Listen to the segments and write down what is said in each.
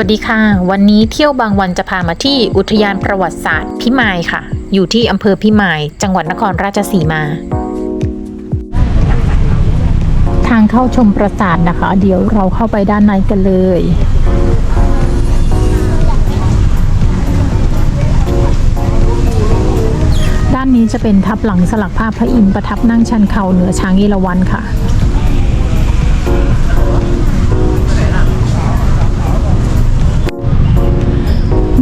วัสดีค่ะ วันนี้เที่ยวบางวันจะพามาที่อุทยานประวัติศาสตร์พิมายค่ะ อยู่ที่อำเภอพิมาย จังหวัดนครราชสีมา ทางเข้าชมปราสาทนะคะ เดี๋ยวเราเข้าไปด้านในกันเลย ด้านนี้จะเป็นทับหลังสลักภาพพระอินทร์ประทับนั่งชันเข่าเหนือช้างเอราวัณค่ะ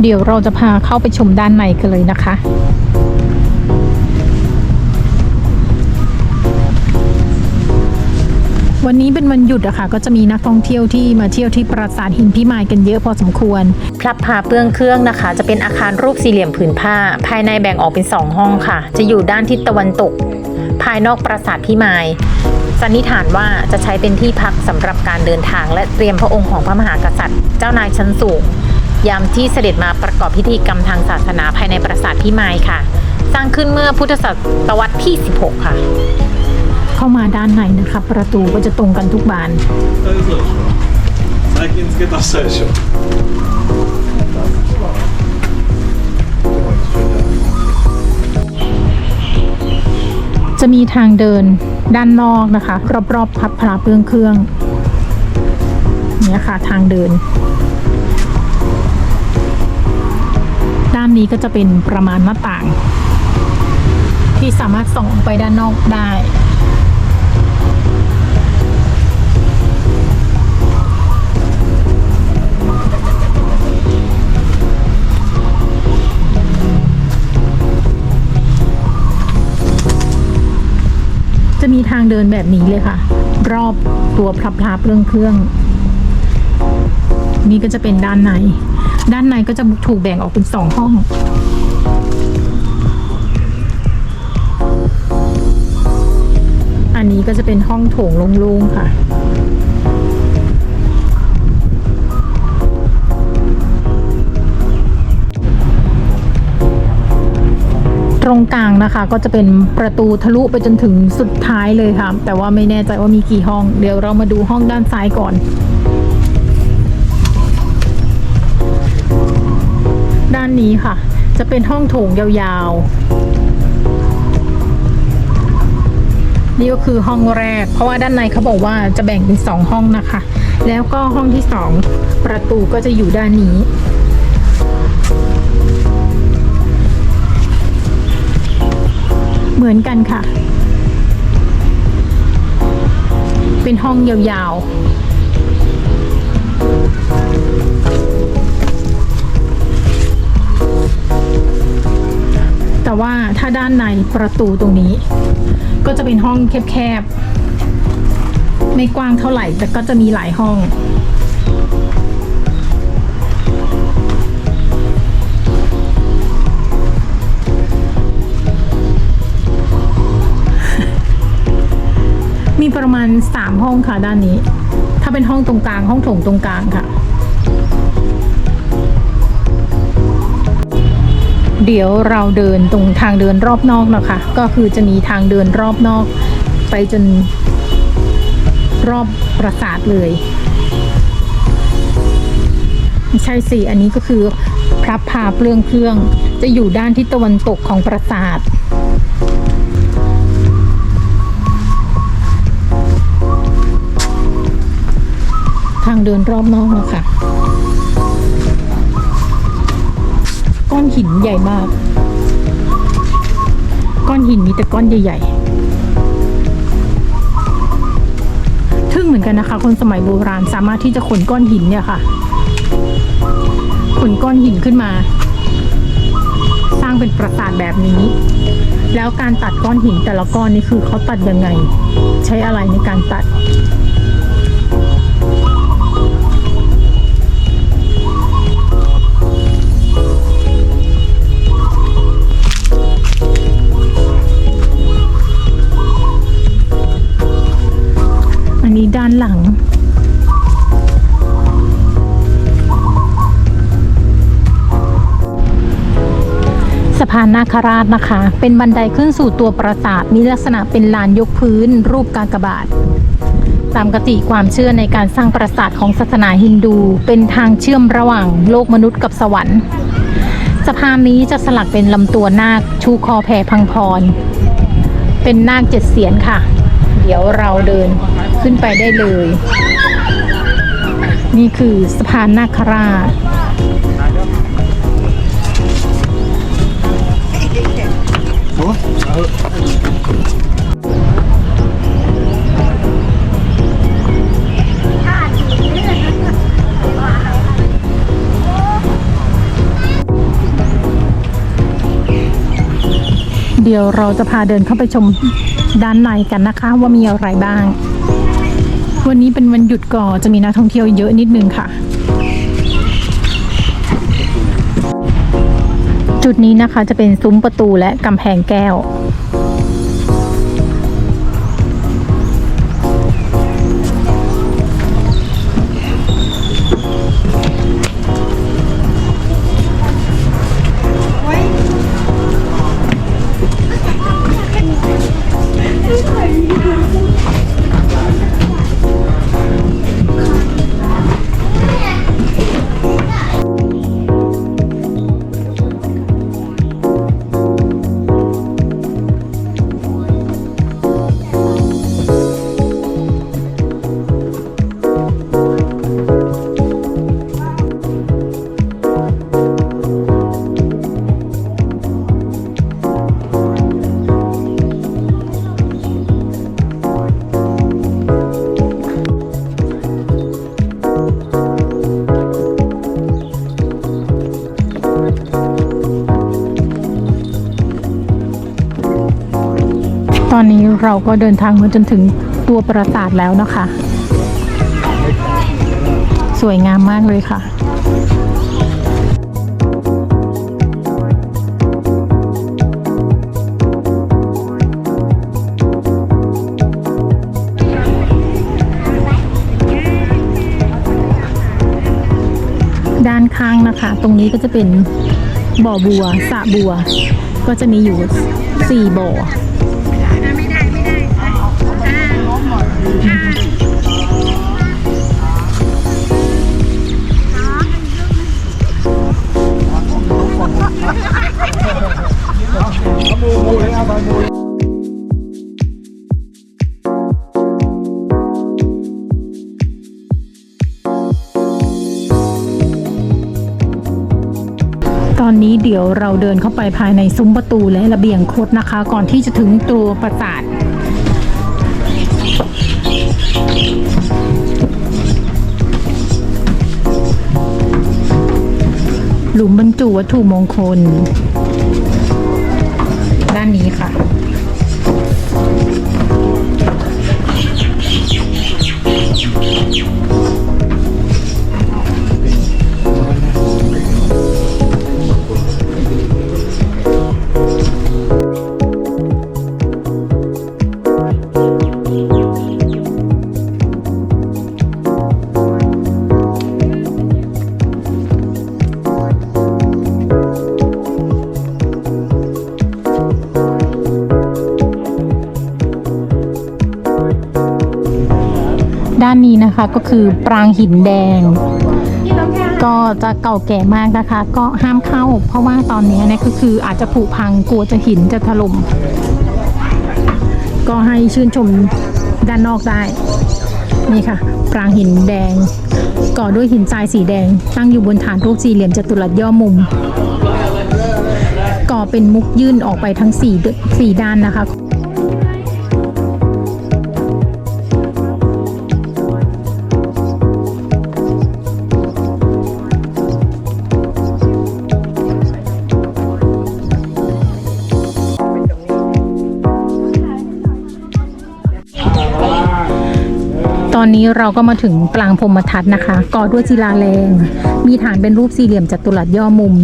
เดี๋ยวเราจะพาเข้าไปชมด้านในกันเลยนะคะวันนี้เป็นวันหยุดอะค่ะก็จะมีนักท่องเที่ยวที่มาเที่ยวที่ปราสาทหินพิมายกันเยอะพอสมควร พลับพาเปลืองเครื่องนะคะ จะเป็นอาคารรูปสี่เหลี่ยมผืนผ้า ภายในแบ่งออกเป็นสองห้องค่ะ จะอยู่ด้านทิศตะวันตก ภายนอกปราสาทพิมายสันนิษฐานว่าจะใช้เป็นที่พักสำหรับการเดินทาง และเตรียมพระองค์ของพระมหากษัตริย์ เจ้านายชั้นสูง ยามที่เสด็จมาประกอบพิธีกรรมทางศาสนาภายในปราสาทพิมายค่ะ สร้างขึ้นเมื่อพุทธศตวรรษที่ 16 ค่ะ เข้ามาด้านในนะคะ ประตูก็จะตรงกันทุกบานจะมีทางเดินด้านนอกนะคะ รอบๆพับพลาเปลืองเครื่องเนี่ยค่ะทางเดิน นี้ก็จะเป็นประมาณหน้าต่าง ที่สามารถส่องไปด้านนอกได้ จะมีทางเดินแบบนี้เลยค่ะ รอบตัวพลับพลาเปลืองเครื่อง นี่ก็จะเป็นด้านใน ด้านในก็จะถูกแบ่งออกเป็นสองห้อง อันนี้ก็จะเป็นห้องโถงโล่งๆค่ะตรงกลางนะคะก็จะเป็นประตูทะลุไปจนถึงสุดท้ายเลยค่ะ แต่ว่าไม่แน่ใจว่ามีกี่ห้อง เดี๋ยวเรามาดูห้องด้านซ้ายก่อน ด้านนี้ค่ะ จะเป็นห้องโถงยาวๆ นี่ก็คือห้องแรก เพราะว่าด้านในเขาบอกว่าจะแบ่งเป็นสองห้องนะคะ แล้วก็ห้องที่สองประตูก็จะอยู่ด้านนี้เหมือนกันค่ะ เป็นห้องยาวๆ ว่าถ้าด้านในประตูตรงนี้ ก็จะเป็นห้องแคบๆ ไม่กว้างเท่าไหร่ แต่ก็จะมีหลายห้อง มีประมาณ 3 ห้องค่ะด้านนี้ ถ้าเป็นห้องตรงกลางห้องโถงตรงกลางค่ะ เดี๋ยวเราเดินตรงทางเดินรอบนอกนะคะ ก็คือจะมีทางเดินรอบนอก ไปจนรอบปราสาทเลยไม่ใช่สิอันนี้ก็คือพระพาเปลืองเครื่องจะอยู่ด้านทิศตะวันตกของปราสาททางเดินรอบนอกนะคะ ก้อนหินใหญ่มาก ก้อนหินมีแต่ก้อนใหญ่ๆทึ่งเหมือนกันนะคะ คนสมัยโบราณสามารถที่จะขนก้อนหินเนี่ยค่ะ ขนก้อนหินขึ้นมา สร้างเป็นปราสาทแบบนี้ แล้วการตัดก้อนหินแต่ละก้อนนี่คือเขาตัดยังไง ใช้อะไรในการตัด ด้านหลัง สะพานนาคราชนะคะ เป็นบันไดขึ้นสู่ตัวปราสาทมีลักษณะเป็นลานยกพื้น รูปกากบาท ตามกติความเชื่อในการสร้างปราสาทของศาสนาฮินดู เป็นทางเชื่อมระหว่างโลกมนุษย์กับสวรรค์สะพานนี้จะสลักเป็นลำตัวนาคชูคอแผ่พังพร เป็นนาคเจ็ดเสียนค่ะ เดี๋ยวเราเดิน ขึ้นไปได้เลย นี่คือสะพานนาคราชเดี๋ยวเราจะพาเดินเข้าไปชมด้านในกันนะคะว่ามีอะไรบ้าง วันนี้เป็นวันหยุดก่อจะมีนักท่องเที่ยวเยอะนิดนึงค่ะ จุดนี้นะคะจะเป็นซุ้มประตูและกำแพงแก้ว นี้เราก็เดินทางมาจนถึงตัวปราสาทแล้วนะคะ สวยงามมากเลยค่ะด้านข้างนะคะ ตรงนี้ก็จะเป็นบ่อบัวสระบัว ก็จะมีอยู่สี่บ่อ ดี๋ยวเราเดินเข้าไปภายในซุ้มประตูและระเบียงคดนะคะ ก่อนที่จะถึงตัวปราสาทหลุมบรรจุวัตถุมงคล ด้านนี้ค่ะ นะคะก็คือปรางหินแดง ก็จะเก่าแก่มากนะคะ ก็ห้ามเข้า เพราะว่าตอนนี้เนี่ยก็คืออาจจะผุพังกลัวจะหินจะถล่มก็ให้ชื่นชมด้านนอกได้ นี่ค่ะ ปรางหินแดง ก่อด้วยหินทรายสีแดง ตั้งอยู่บนฐานรูปสี่เหลี่ยมจัตุรัสย่อมุม ก่อเป็นมุกยื่นออกไปทั้งสี่สี่ด้านนะคะ อนนี้เราก็มาถึงปรางพรมทัศน์นะคะ ก่อด้วยศิลาแรง มีฐานเป็นรูปสี่เหลี่ยมจัตุรัสย่อมุม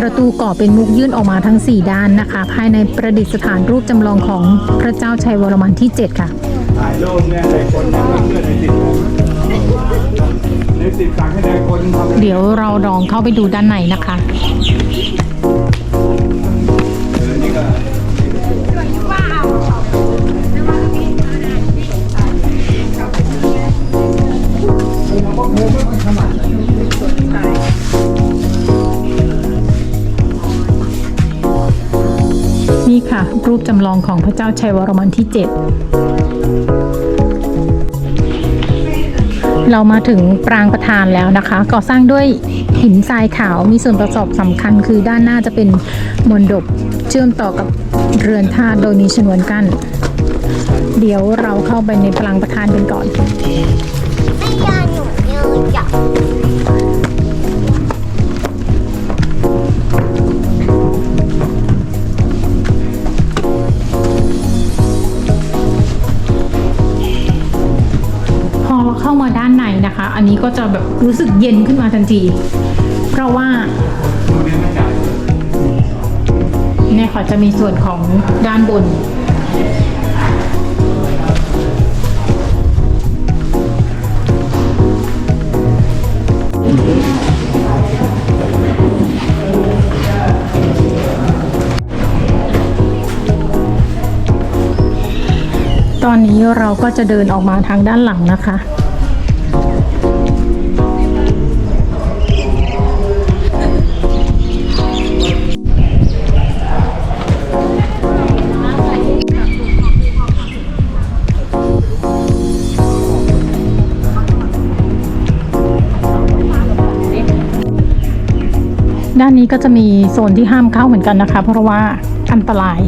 ประตูก่อเป็นมุกยื่นออกมาทั้ง 4 ด้านนะคะ ภายในประดิษฐานรูปจำลองของพระเจ้าชัยวรมันที่ 7 ค่ะถ่ายรูปเนี่ยในคนเนี่ยเพื่อนในติดในติดต่างให้ในคนเดี๋ยวเราลองเข้าไปดูด้านในนะคะ นี่ค่ะ รูปจำลองของพระเจ้าชัยวรมันที่ 7 เรามาถึงปรางประธานแล้วนะคะ ก่อสร้างด้วยหินทรายขาวมีส่วนประกอบสำคัญ คือด้านหน้าจะเป็นมนดบเชื่อมต่อกับเรือนธาตุโดยมีชนวนกั้นเดี๋ยวเราเข้าไปในปรางประธานกันก่อน อันนี้ก็จะแบบรู้สึกเย็นขึ้นมาทันที เพราะว่าเนี่ยค่ะจะมีส่วนของด้านบน ตอนนี้เราก็จะเดินออกมาทางด้านหลังนะคะ ด้านนี้ก็จะมีโซนที่ห้ามเข้าเหมือนกันนะคะ เพราะว่าอันตราย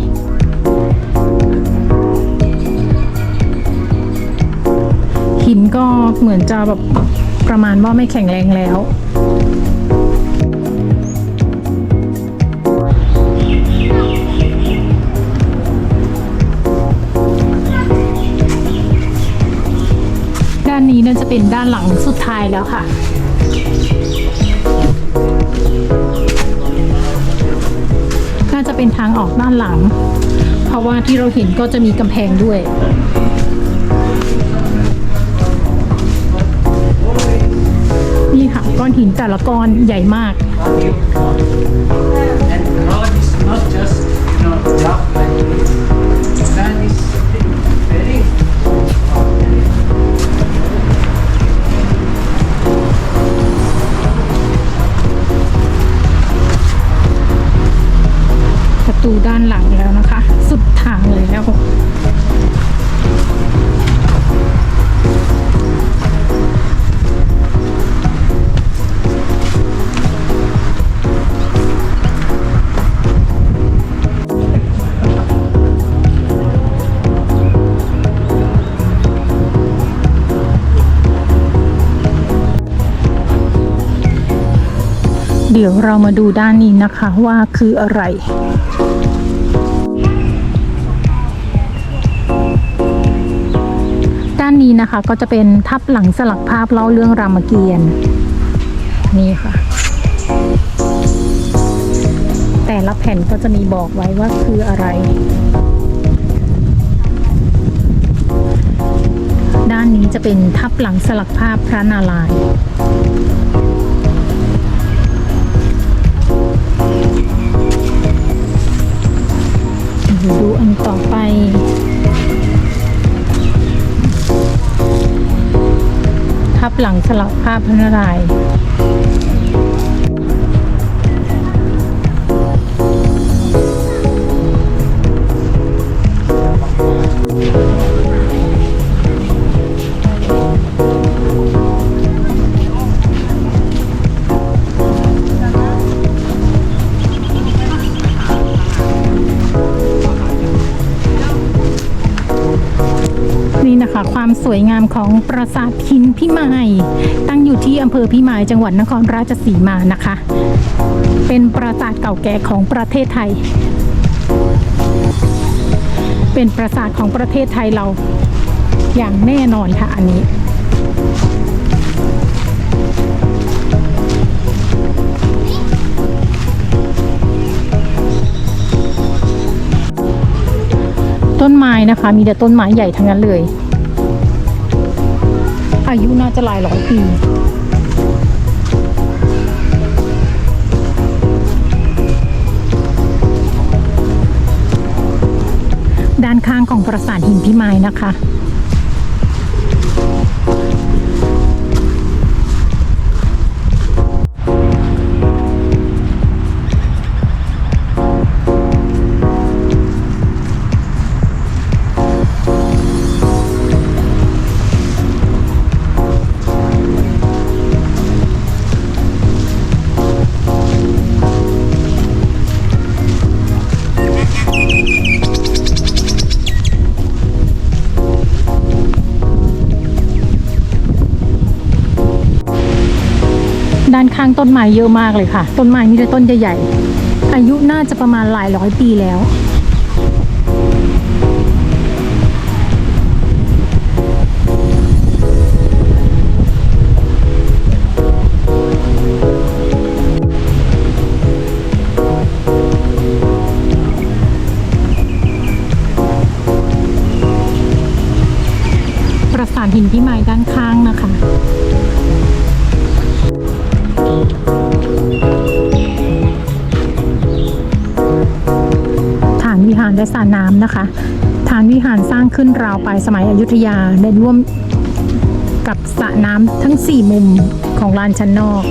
หินก็เหมือนจะแบบประมาณว่าไม่แข็งแรงแล้วด้านนี้น่าจะเป็นด้านหลังสุดท้ายแล้วค่ะ เป็นทางออกด้านหลัง เพราะว่าที่เราเห็นก็จะมีกำแพงด้วยนี่ค่ะก้อนหินแต่ละก้อนใหญ่มาก ตูด้านหลังแล้วนะคะ สุดทางเลยแล้ว ดี๋ยวเรามาดูด้านนี้นะคะว่าคืออะไรด้านนี้นะคะก็จะเป็นทับหลังสลักภาพเล่าเรื่องรามเกียรติ์นี่ค่ะ แต่ละแผ่นก็จะมีบอกไว้ว่าคืออะไร ด้านนี้จะเป็นทับหลังสลักภาพพระนารายณ์ ดูอันต่อไป ทับหลังสลักภาพพระนารายณ์ ความสวยงามของปราสาทหินพิมายตั้งอยู่ที่อำเภอพิมายจังหวัดนครราชสีมานะคะ เป็นปราสาทเก่าแก่ของประเทศไทย เป็นปราสาทของประเทศไทยเราอย่างแน่นอนค่ะอันนี้ต้นไม้นะคะ มีแต่ต้นไม้ใหญ่ทั้งนั้นเลย อายุน่าจะหลายร้อยปีด้านข้างของปราสาทหินพิมายนะคะานข้างต้นไม้เยอะมากเลยค่ะ ต้นไม้มีแต่ต้นใหญ่ๆ อายุน่าจะประมาณหลายร้อยปีแล้วปราสาทหินพิมายด้านข้างนะคะ และสระน้ำนะคะ ฐานวิหารสร้างขึ้นราวปลายสมัยอยุธยาได้ร่วมกับสระน้ำทั้ง 4 มุมของลานชั้นนอก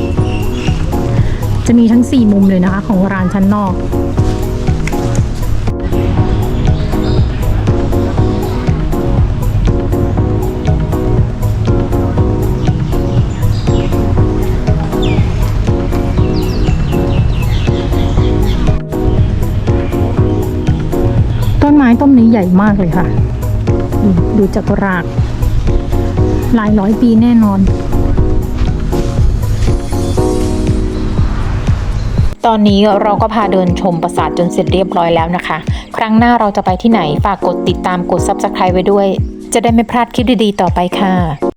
จะมีทั้ง 4 มุมเลยนะคะ ของลานชั้นนอก ใหญ่มากเลยค่ะ ดูจากราก หลายร้อยปีแน่นอน ตอนนี้เราก็พาเดินชมปราสาทจนเสร็จเรียบร้อยแล้วนะคะ ครั้งหน้าเราจะไปที่ไหนฝากกดติดตามกด Subscribe ไว้ด้วย จะได้ไม่พลาดคลิปดีๆ ต่อไปค่ะ